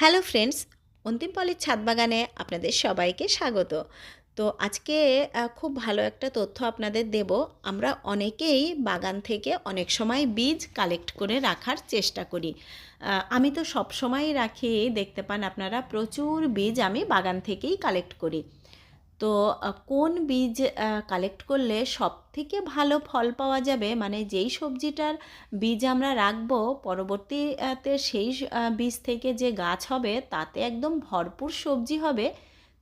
Hello friends, অন্তিম পলের ছাদ বাগানে আপনাদের সবাইকে স্বাগত। তো আজকে খুব ভালো একটা তথ্য আপনাদের দেব। আমরা অনেকেই বাগান থেকে অনেক সময় বীজ কালেক্ট করে রাখার চেষ্টা করি। আমি তো সব সময় রাখি, দেখতে পান আপনারা, প্রচুর বীজ আমি বাগান থেকেই কালেক্ট করি। তো কোন বীজ কালেক্ট করলে সব থেকে ভালো ফল পাওয়া যাবে? মানে যেই সবজিটার বীজ আমরা রাখব, পরবর্তীতে সেই বীজ থেকে যে গাছ হবে, তাতে একদম ভরপুর সবজি হবে।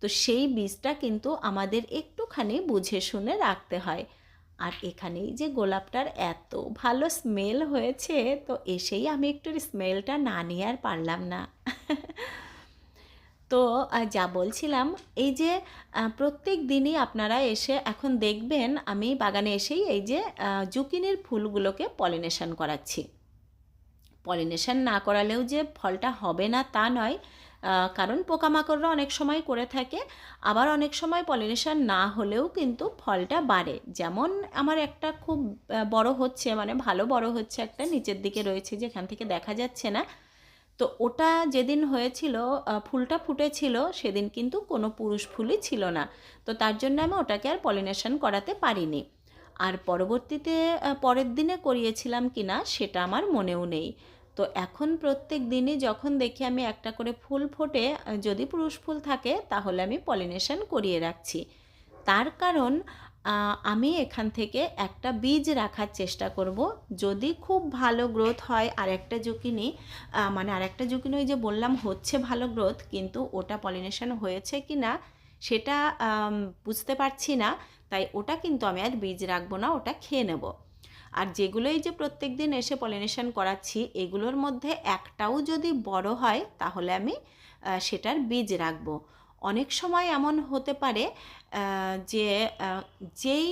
তো সেই বীজটা কিন্তু আমাদের একটুখানি বুঝে শুনে রাখতে হয়। আর এখানেই যে গোলাপটার এত ভালো স্মেল হয়েছে, তো এসেই আমি একটু স্মেলটা না নিয়ে আর পারলাম না। তো যা বলছিলাম, এই যে প্রত্যেক দিনই আপনারা এসে এখন দেখবেন, আমি বাগানে এসেই এই যে জুকিনির ফুলগুলোকে পলিনেশন করাচ্ছি। পলিনেশন না করালেও যে ফলটা হবে না তা নয় কারণ পোকামাকড়রা অনেক সময় করে থাকে, আবার অনেক সময় পলিনেশন না হলেও কিন্তু ফলটা বাড়ে। যেমন আমার একটা খুব বড় হচ্ছে মানে ভালো বড় হচ্ছে একটা, নিচের দিকে রয়েছে, যেখান থেকে দেখা যাচ্ছে না। তো ওটা যেদিন হয়েছিল ফুলটা ফুটেছিল, সেদিন কিন্তু কোনো পুরুষ ফুলই ছিল না। তো তার জন্য আমি ওটাকে আর পলিনেশন করাতে পারিনি। আর পরবর্তীতে পরের দিনে করিয়েছিলাম কি না সেটা আমার মনেও নেই। তো এখন প্রত্যেক দিনই যখন দেখি আমি একটা করে ফুল ফোটে যদি পুরুষ ফুল থাকে, তাহলে আমি পলিনেশন করিয়ে রাখছি। তার কারণ আমি এখান থেকে একটা বীজ রাখার চেষ্টা করব। যদি খুব ভালো গ্রোথ হয় আর একটা জুকিনি মানে আরেকটা জুকিনি ওই যে বললাম হচ্ছে ভালো গ্রোথ, কিন্তু ওটা পলিনেশন হয়েছে কি না সেটা বুঝতে পারছি না, তাই ওটা কিন্তু আমি আর বীজ রাখব না, ওটা খেয়ে নেব। আর যেগুলোই যে প্রত্যেক দিন এসে পলিনেশন করাচ্ছি, এগুলোর মধ্যে একটাও যদি বড় হয়, তাহলে আমি সেটার বীজ রাখব। অনেক সময় এমন হতে পারে যে যেই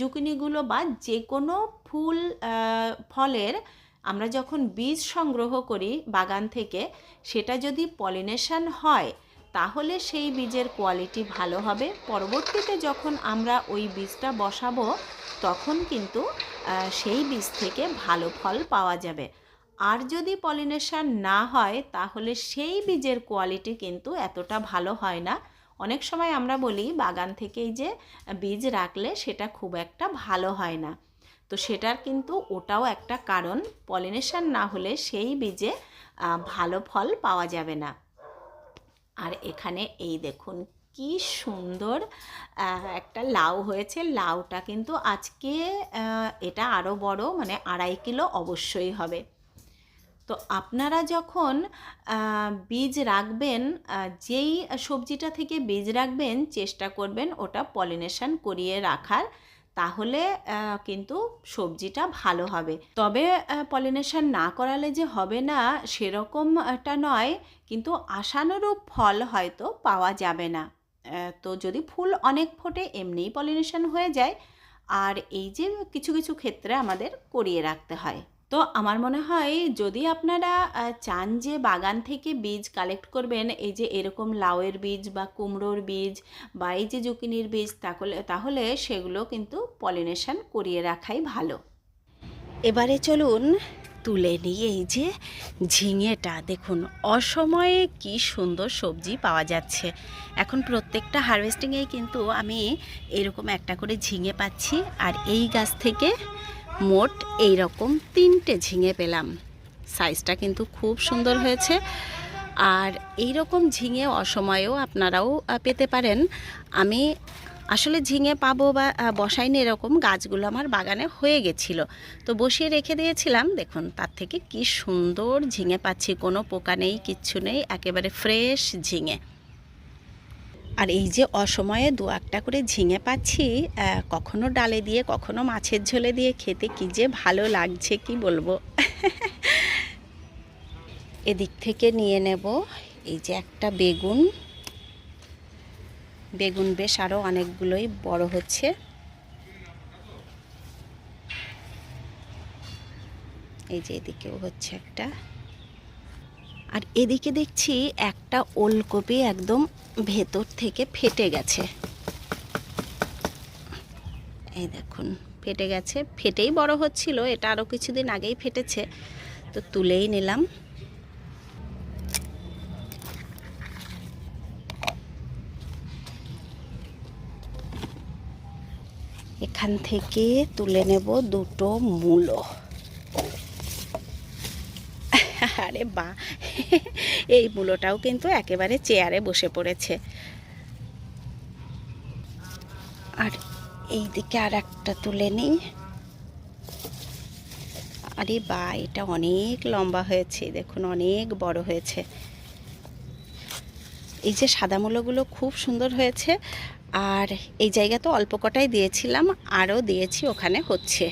জুকিনিগুলো বা যে কোনো ফুল ফলের আমরা যখন বীজ সংগ্রহ করি বাগান থেকে, সেটা যদি পলিনেশন হয়, তাহলে সেই বীজের কোয়ালিটি ভালো হবে। পরবর্তীতে যখন আমরা ওই বীজটা বসাবো, তখন কিন্তু সেই বীজ থেকে ভালো ফল পাওয়া যাবে। আর যদি পলিনেশন না হয়, তাহলে সেই বীজের কোয়ালিটি কিন্তু এতটা ভালো হয় না। অনেক সময় আমরা বলি বাগান থেকেই যে বীজ রাখলে সেটা খুব একটা ভালো হয় না। তো সেটার কিন্তু ওটাও একটা কারণ, পলিনেশন না হলে সেই বীজে ভালো ফল পাওয়া যাবে না। আর এখানে এই দেখুন কি সুন্দর একটা লাউ হয়েছে। লাউটা কিন্তু আজকে এটা আরও বড় মানে আড়াই কিলো অবশ্যই হবে। তো আপনারা যখন বীজ রাখবেন যেই সবজিটা থেকে বীজ রাখবেন, চেষ্টা করবেন ওটা পলিনেশন করিয়ে রাখার, তাহলে কিন্তু সবজিটা ভালো হবে। তবে পলিনেশন না করালে যে হবে না, সেরকমটা নয়, কিন্তু আশানুরূপ ফল হয়তো পাওয়া যাবে না। তো যদি ফুল অনেক ফোটে, এমনিই পলিনেশন হয়ে যায়। আর এই যে কিছু কিছু ক্ষেত্রে আমাদের করিয়ে রাখতে হয়। তো আমার মনে হয় যদি আপনারা চান যে বাগান থেকে বীজ কালেক্ট করবেন, এই যে এরকম লাউয়ের বীজ বা কুমড়োর বীজ বা এই যে জুকিনির বীজ, তাহলে তাহলে সেগুলো কিন্তু পলিনেশন করিয়ে রাখাই ভালো। এবারে চলুন তুলে নিই এই যে ঝিঙেটা। দেখুন, অসময়ে কি সুন্দর সবজি পাওয়া যাচ্ছে। এখন প্রত্যেকটা হারভেস্টিংয়েই কিন্তু আমি এরকম একটা করে ঝিঙে পাচ্ছি, আর এই গাছ থেকে মোট এই রকম তিনটে ঝিঙে পেলাম। সাইজটা কিন্তু খুব সুন্দর হয়েছে। আর এই রকম ঝিঙে অসময়েও আপনারাও পেতে পারেন। আমি আসলে ঝিঙে পাবো বা বসাইনি এরকম, গাছগুলো আমার বাগানে হয়ে গেছিল। তো বসিয়ে রেখে দিয়েছিলাম। দেখুন, তার থেকে কি সুন্দর ঝিঙে পাচ্ছি, কোনো পোকা নেই, কিচ্ছু নেই, একেবারে ফ্রেশ ঝিঙে। আর এই যে অসময়ে দু একটা করে ঝিঙে পাচ্ছি কখনো ডালে দিয়ে, কখনো মাছের ঝোলে দিয়ে খেতে কি যে ভালো লাগছে কি বলব? এদিক থেকে নিয়ে নেব এই যে একটা বেগুন। বেগুন বেশ আরও অনেকগুলোই বড় হচ্ছে। এই যে এদিকেও হচ্ছে একটা। আর এদিকে দেখছি একটা ওলকপি একদম ভেতর থেকে ফেটে গেছে। এই দেখুন, ফেটে গেছে। ফেটেই বড় হচ্ছিল, এটা আরও কিছুদিন আগেই ফেটেছে। তো তুলেই নিলাম। এখান থেকে তুলে নেব দুটো মূলো। আরে বা এই মূলোটাও কিন্তু একেবারে চেয়ারে বসে পড়েছে। আর এই দিকে আর একটা তুলে নিই। আরে বা, এটা অনেক লম্বা হয়েছে, দেখুন অনেক বড় হয়েছে। এই যে সাদা মূলোগুলো খুব সুন্দর হয়েছে, আর এই জায়গা তো অল্প কটাই দিয়েছিলাম, আরও দিয়েছি, ওখানে হচ্ছে।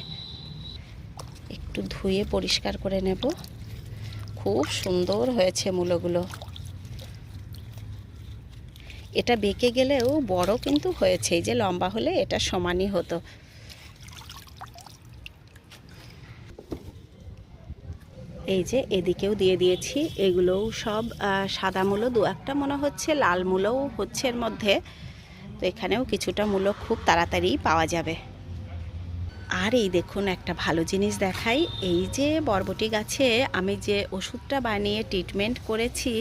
একটু ধুয়ে পরিষ্কার করে নেব। খুব সুন্দর হয়েছে মূলোগুলো। এটা বেঁকে গেলেও বড় কিন্তু হয়েছে যে লম্বা হলে এটা সমানই হতো। এই যে এদিকেও দিয়ে দিয়েছি, এগুলোও সব সাদা মূলো দু একটা মনে হচ্ছে, লাল মূলোও হচ্ছে এর মধ্যে। তো এখানেও কিছুটা মূলো খুব তাড়াতাড়ি পাওয়া যাবে। আর এই দেখুন, একটা ভালো জিনিস দেখাই। এই যে বরবটি গাছে আমি যে ওষুধটা বানিয়ে ট্রিটমেন্ট করেছি,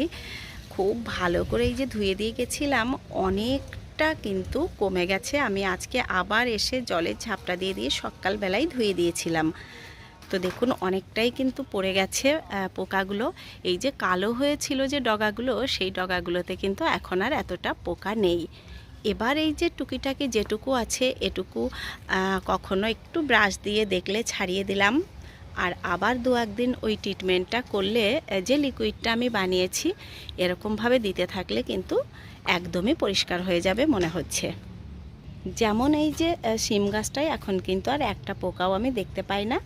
খুব ভালো করে এই যে ধুয়ে দিয়ে গেছিলাম, অনেকটা কিন্তু কমে গেছে। আমি আজকে আবার এসে জলের ঝাপটা দিয়ে দিয়ে সকালবেলায় ধুয়ে দিয়েছিলাম। তো দেখুন, অনেকটাই কিন্তু পড়ে গেছে পোকাগুলো। এই যে কালো হয়েছিল যে ডগাগুলো, সেই ডগাগুলোতে কিন্তু এখন আর এতটা পোকা নেই। এবার এই যে টুকিটাকি যেটুকু আছে, এটুকু কখনো একটু ব্রাশ দিয়ে দেখলে ছাড়িয়ে দিলাম। আর আবার দু একদিন ওই ট্রিটমেন্টটা করলে যে লিকুইডটা আমি বানিয়েছি, এরকমভাবে দিতে থাকলে কিন্তু একদমই পরিষ্কার হয়ে যাবে মনে হচ্ছে। যেমন এই যে শিম গাছটায় এখন কিন্তু আর একটা পোকাও আমি দেখতে পাই না,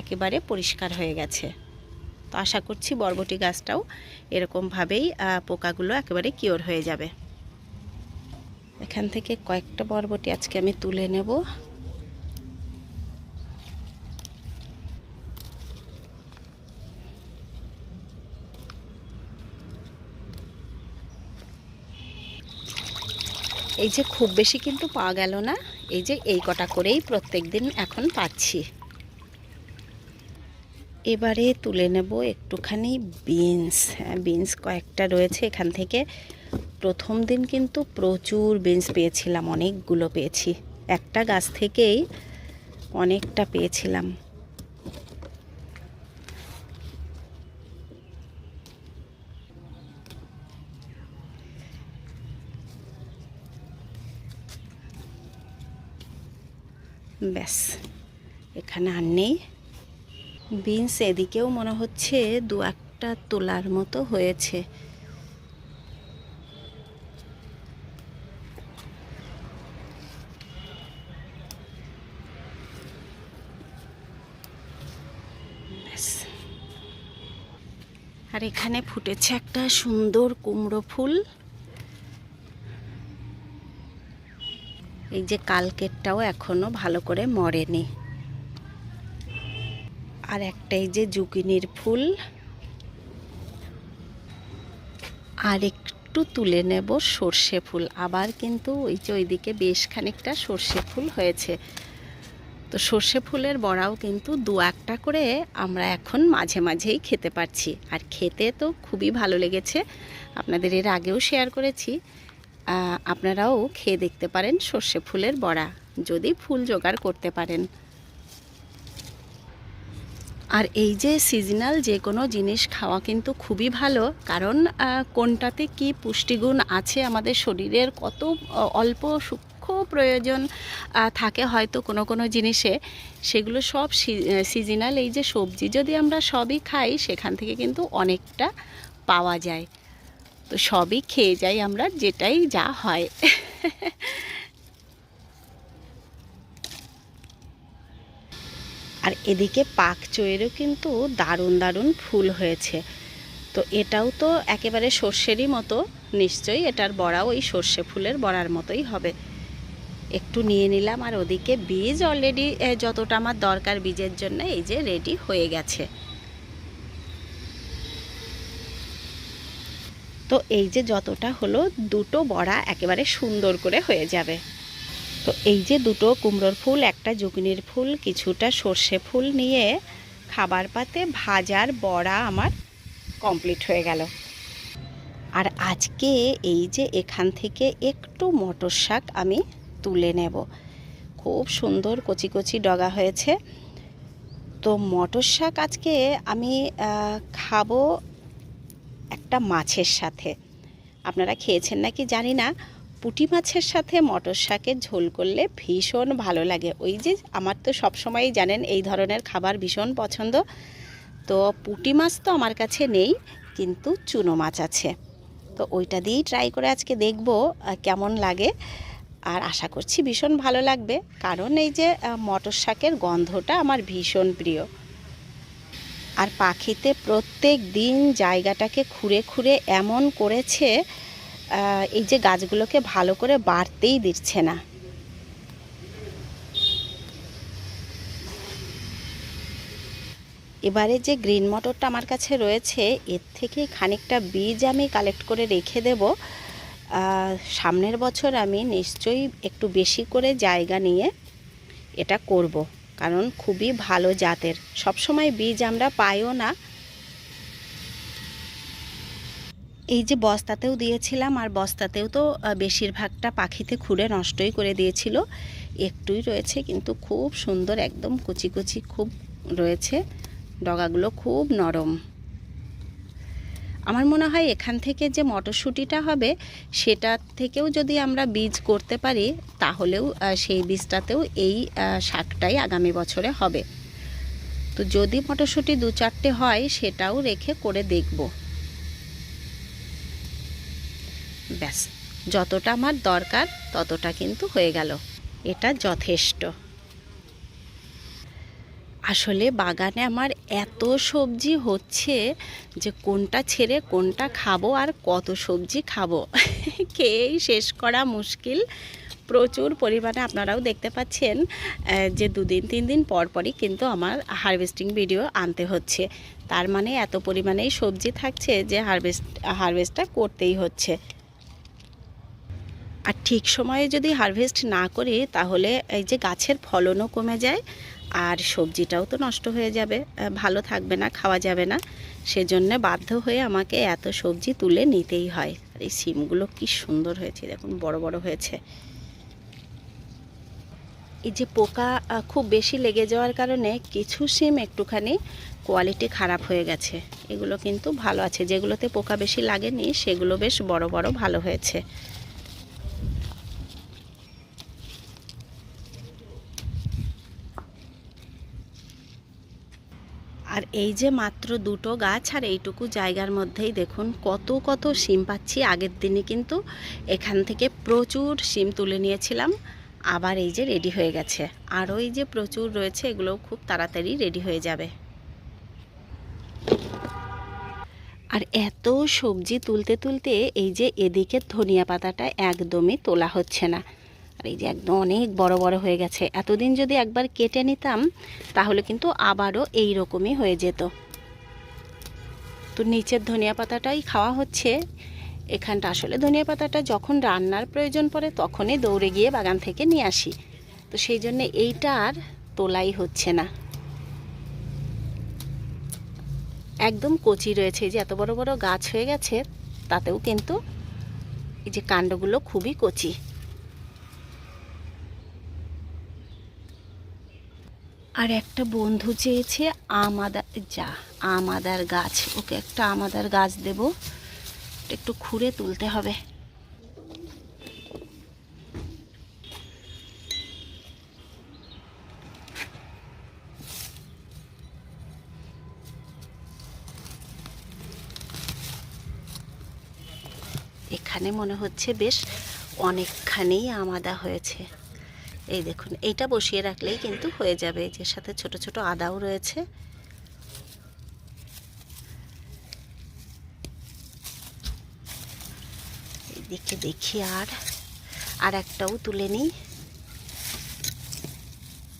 একেবারে পরিষ্কার হয়ে গেছে। তো আশা করছি বরবটি গাছটাও এরকমভাবেই পোকাগুলো একেবারে কিওর হয়ে যাবে। এখান থেকে কয়েকটা বরবটি আজকে আমি তুলে নেব। এই যে খুব বেশি কিন্তু পাওয়া গেল না, এই যে এই কটা করেই প্রত্যেক দিন এখন পাচ্ছি। এবারে তুলে নেব একটুখানি বিনস। হ্যাঁ বিনস কয়েকটা রয়েছে এখান থেকে। প্রথম দিন কিন্তু প্রচুর বিনস পেয়েছিলাম, অনেকগুলো পেয়েছি। একটা গাছ থেকেই অনেকটা পেয়েছিলাম। ব্যাস, এখানে আর নেই। বিনস এদিকেও মনে হচ্ছে দু একটা তোলার মতো হয়েছে ব্যাস। আর এখানে ফুটেছে একটা সুন্দর কুমড়ো ফুল। এই যে কালকেরটাও এখনও ভালো করে মরেনি। আর একটা এই যে জুকিনির ফুল। আর একটু তুলে নেব সর্ষে ফুল। আবার কিন্তু ওই যে ওইদিকে বেশ খানিকটা সর্ষে ফুল হয়েছে। তো সর্ষে ফুলের বড়াও কিন্তু দু একটা করে আমরা এখন মাঝে মাঝেই খেতে পারছি। আর খেতে তো খুবই ভালো লেগেছে। আপনাদের এর আগেও শেয়ার করেছি। আপনারাও খেয়ে দেখতে পারেন সর্ষে ফুলের বড়া, যদি ফুল জোগাড় করতে পারেন। আর এই যে সিজনাল যে কোনো জিনিস খাওয়া কিন্তু খুবই ভালো, কারণ কোনটাতে কি পুষ্টিগুণ আছে আমাদের শরীরের কত অল্প সূক্ষ্ম প্রয়োজন থাকে হয়তো কোনো কোনো জিনিসে। সেগুলো সব সিজনাল এই যে সবজি, যদি আমরা সবই খাই, সেখান থেকে কিন্তু অনেকটা পাওয়া যায়। তো সবই খেয়ে যাই আমরা, যেটাই যা হয়। আর এদিকে পাক চয়েরও কিন্তু দারুণ দারুণ ফুল হয়েছে। তো এটাও তো একেবারে সর্ষেরই মতো, নিশ্চয়ই এটার বড়াও ওই সর্ষে ফুলের বড়ার মতোই হবে। একটু নিয়ে নিলাম আর ওদিকে বীজ অলরেডি যতটা আমার দরকার বীজের জন্য এই যে রেডি হয়ে গেছে। তো এই যে যতটা হলো, দুটো বড়া একেবারে সুন্দর করে হয়ে যাবে। তো এই যে দুটো কুমড়োর ফুল, একটা জুগনির ফুল, কিছুটা সর্ষে ফুল নিয়ে খাবার পাতে ভাজার বড়া আমার কমপ্লিট হয়ে গেল। আর আজকে এই যে এখান থেকে একটু মটর শাক আমি তুলে নেব। খুব সুন্দর কচি কচি ডগা হয়েছে। তো মটর শাক আজকে আমি খাব একটা মাছের সাথে। আপনারা খেয়েছেন নাকি জানি না? পুঁটি মাছের সাথে মটর শাকের ঝোল করলে ভীষণ ভালো লাগে। ওই যে আমার তো সবসময়ই জানেন এই ধরনের খাবার ভীষণ পছন্দ। তো পুঁটি মাছ তো আমার কাছে নেই, কিন্তু চুনো মাছ আছে। তো ওইটা দিয়েই ট্রাই করে আজকে দেখব কেমন লাগে। আর আশা করছি ভীষণ ভালো লাগবে, কারণ এই যে মটর শাকের গন্ধটা আমার ভীষণ প্রিয়। আর পাখিতে প্রত্যেক দিন জায়গাটাকে খুঁড়ে খুঁড়ে এমন করেছে এই যে গাছগুলোকে ভালো করে বাড়তেই দিচ্ছে না। এবারে যে গ্রিন মটরটা আমার কাছে রয়েছে, এর থেকে খানিকটা বীজ আমি কালেক্ট করে রেখে দেব। সামনের বছর আমি নিশ্চয়ই একটু বেশি করে জায়গা নিয়ে এটা করব, কারণ খুবই ভালো জাতের। সবসময় বীজ আমরা পাইও না। এই যে বস্তাতেও দিয়েছিলাম, আর বস্তাতেও তো বেশিরভাগটা পাখিতে খুঁড়ে নষ্টই করে দিয়েছিল। একটুই রয়েছে, কিন্তু খুব সুন্দর, একদম কুচি কুচি খুব রয়েছে। ডগাগুলো খুব নরম। আমার মনে হয় এখান থেকে যে মটরশুঁটিটা হবে, সেটা থেকেও যদি আমরা বীজ করতে পারি, তাহলেও সেই বীজটাতেও এই শাকটাই আগামী বছরে হবে। তো যদি মটরশুঁটি দু চারটে হয়, সেটাও রেখে করে দেখব। ব্যাস, যতটা আমার দরকার, ততটা কিন্তু হয়ে গেল। এটা যথেষ্ট। আসলে বাগানে আমার এত সবজি হচ্ছে যে কোনটা ছেড়ে কোনটা খাব আর কত সবজি খাব। খেয়েই শেষ করা মুশকিল। প্রচুর পরিমাণে আপনারাও দেখতে পাচ্ছেন যে দুদিন, তিন দিন পর পরই কিন্তু আমার হারভেস্টিং ভিডিও আনতে হচ্ছে। তার মানে এত পরিমাণেই সবজি থাকছে যে হারভেস্ট, হারভেস্টটা করতেই হচ্ছে। আর ঠিক সময়ে যদি হারভেস্ট না করি তাহলে এই যে গাছের ফলনও কমে যায় আর সবজিটাও তো নষ্ট হয়ে যাবে ভালো থাকবে না, খাওয়া যাবে না। সেজন্য বাধ্য হয়ে আমাকে এত সবজি তুলে নিতেই হয়। আর এই সিমগুলো কি সুন্দর হয়েছে, দেখুন, বড় বড় হয়েছে। এই যে পোকা খুব বেশি লেগে যাওয়ার কারণে কিছু সিম একটুখানি কোয়ালিটি খারাপ হয়ে গেছে। এগুলো কিন্তু ভালো আছে, যেগুলোতে পোকা বেশি লাগেনি, সেগুলো বেশ বড় বড় ভালো হয়েছে। এই যে মাত্র দুটো গাছ আর এইটুকু জায়গার মধ্যেই দেখুন, কত কত সিম পাচ্ছি। আগের দিনে কিন্তু এখান থেকে প্রচুর সিম তুলে নিয়েছিলাম। আবার এই যে রেডি হয়ে গেছে। আরও এই যে প্রচুর রয়েছে, এগুলোও খুব তাড়াতাড়ি রেডি হয়ে যাবে। আর এত সবজি তুলতে তুলতে এই যে এদিকে ধনিয়া পাতাটা একদমই তোলা হচ্ছে না। আর এই যে একদম অনেক বড় বড় হয়ে গেছে। এতদিন যদি একবার কেটে নিতাম, তাহলে কিন্তু আবারও এই রকমই হয়ে যেত। তো নিচের ধনিয়া পাতাটাই খাওয়া হচ্ছে। এখানটা আসলে ধনিয়া পাতাটা যখন রান্নার প্রয়োজন পড়ে, তখনই দৌড়ে গিয়ে বাগান থেকে নিয়ে আসি। তো সেই জন্য এইটা আর তোলাই হচ্ছে না। একদম কচি রয়েছে। যে এত বড় বড় গাছ হয়ে গেছে, তাতেও কিন্তু এই যে কাণ্ডগুলো খুবই কচি। আর একটা বন্ধু চেয়েছে আমাদার, যা, আমাদার গাছ। ওকে একটা আমাদার গাছ দেব। একটু খুঁড়ে তুলতে হবে। এখানে মনে হচ্ছে বেশ অনেকখানি আমাদা হয়েছে। এই দেখুন, এইটা বসিয়ে রাখলেই কিন্তু হয়ে যাবে। যে সাথে ছোট ছোট আদাও রয়েছে। এদিকে দেখি আর আর একটাও তুলে নিই।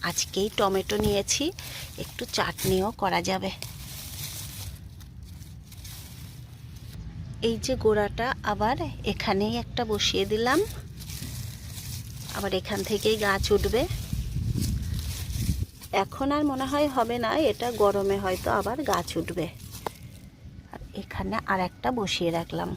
আজকেই টমেটো নিয়েছি, একটু চাটনিও করা যাবে। এই যে গোড়াটা আবার এখানেই একটা বসিয়ে দিলাম। আবার এখান থেকেই গাছ উঠবে। এখন আর মনে হয় হবে না, এটা গরমে হয়তো আবার গাছ উঠবে। আর এখানে আর একটা বসিয়ে রাখলাম।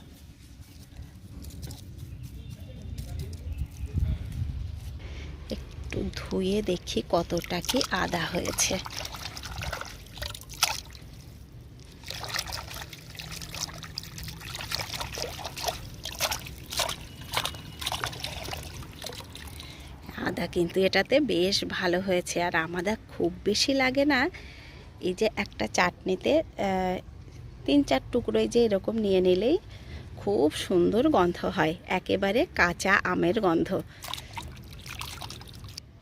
একটু ধুয়ে দেখি কতটা কি আদা হয়েছে আদা কিন্তু এটাতে বেশ ভালো হয়েছে। আর আমাদের খুব বেশি লাগে না এই যে একটা চাটনিতে তিন চার টুকরোই যে এরকম নিয়ে নিলেই খুব সুন্দর গন্ধ হয়, একেবারে কাঁচা আমের গন্ধ।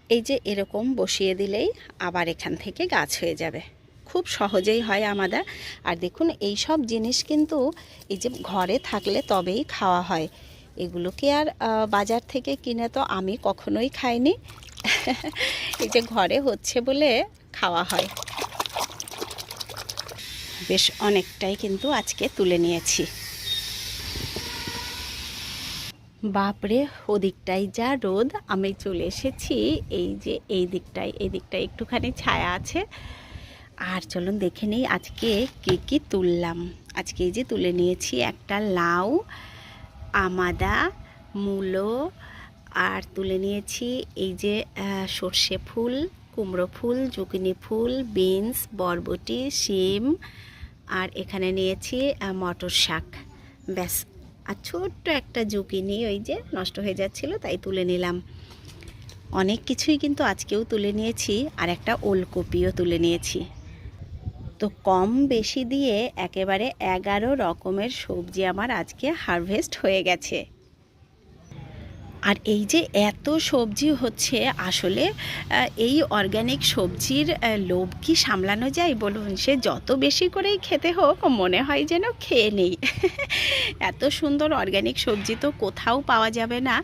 এই যে এরকম বসিয়ে দিলেই আবার এখান থেকে গাছ হয়ে যাবে। খুব সহজেই হয় আমাদের। আর দেখুন এই সব জিনিস কিন্তু এই যে ঘরে থাকলে তবেই খাওয়া হয়। এগুলোকে আর বাজার থেকে কিনে তো আমি কখনোই খাইনি। এই যে ঘরে হচ্ছে বলে খাওয়া হয়। বেশ অনেকটাই কিন্তু আজকে তুলে নিয়েছি। বাপরে, ওদিকটাই যা রোদ, আমি চলে এসেছি এই যে এই দিকটায় এই দিকটায় একটুখানি ছায়া আছে। আর চলুন দেখে নিই আজকে কী কী তুললাম। আজকে এই যে তুলে নিয়েছি একটা লাউ আমাদা, মূলো, আর তুলে নিয়েছি এই যে সর্ষে ফুল, কুমড়ো ফুল, জুকিনি ফুল, বিনস, বরবটি, শিম, আর এখানে নিয়েছি মটর শাক। ব্যাস, আর ছোট্ট একটা জুকিনি, ওই যে নষ্ট হয়ে যাচ্ছিল, তাই তুলে নিলাম। অনেক কিছুই কিন্তু আজকেও তুলে নিয়েছি, আর একটা ওলকপিও তুলে নিয়েছি। তো কম বেশি দিয়ে একেবারে এগারো রকমের সবজি আমার আজকে হারভেস্ট হয়ে গেছে। আর এই যে এত সবজি হচ্ছে, আসলে এই অর্গ্যানিক সবজির লোভ কি সামলানো যায় বলুন? সে যত বেশি করেই খেতে হোক, মনে হয় যেন খেয়ে নেই। এত সুন্দর অর্গ্যানিক সবজি তো কোথাও পাওয়া যাবে না।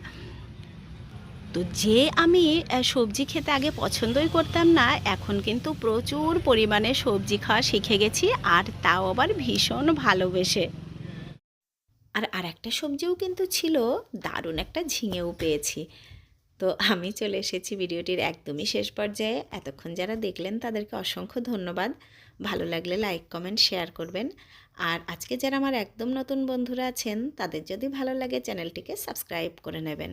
তো যে আমি সবজি খেতে আগে পছন্দই করতাম না, এখন কিন্তু প্রচুর পরিমাণে সবজি খাওয়া শিখে গেছি আর তাও আবার ভীষণ ভালোবেসে। আর আর একটা সবজিও কিন্তু ছিল, দারুণ একটা ঝিঙেও পেয়েছি। তো আমি চলে এসেছি ভিডিওটির একদমই শেষ পর্যায়ে। এতক্ষণ যারা দেখলেন তাদেরকে অসংখ্য ধন্যবাদ। ভালো লাগলে লাইক, কমেন্ট, শেয়ার করবেন। আর আজকে যারা আমার একদম নতুন বন্ধুরা আছেন, তাদের যদি ভালো লাগে চ্যানেলটিকে সাবস্ক্রাইব করে নেবেন।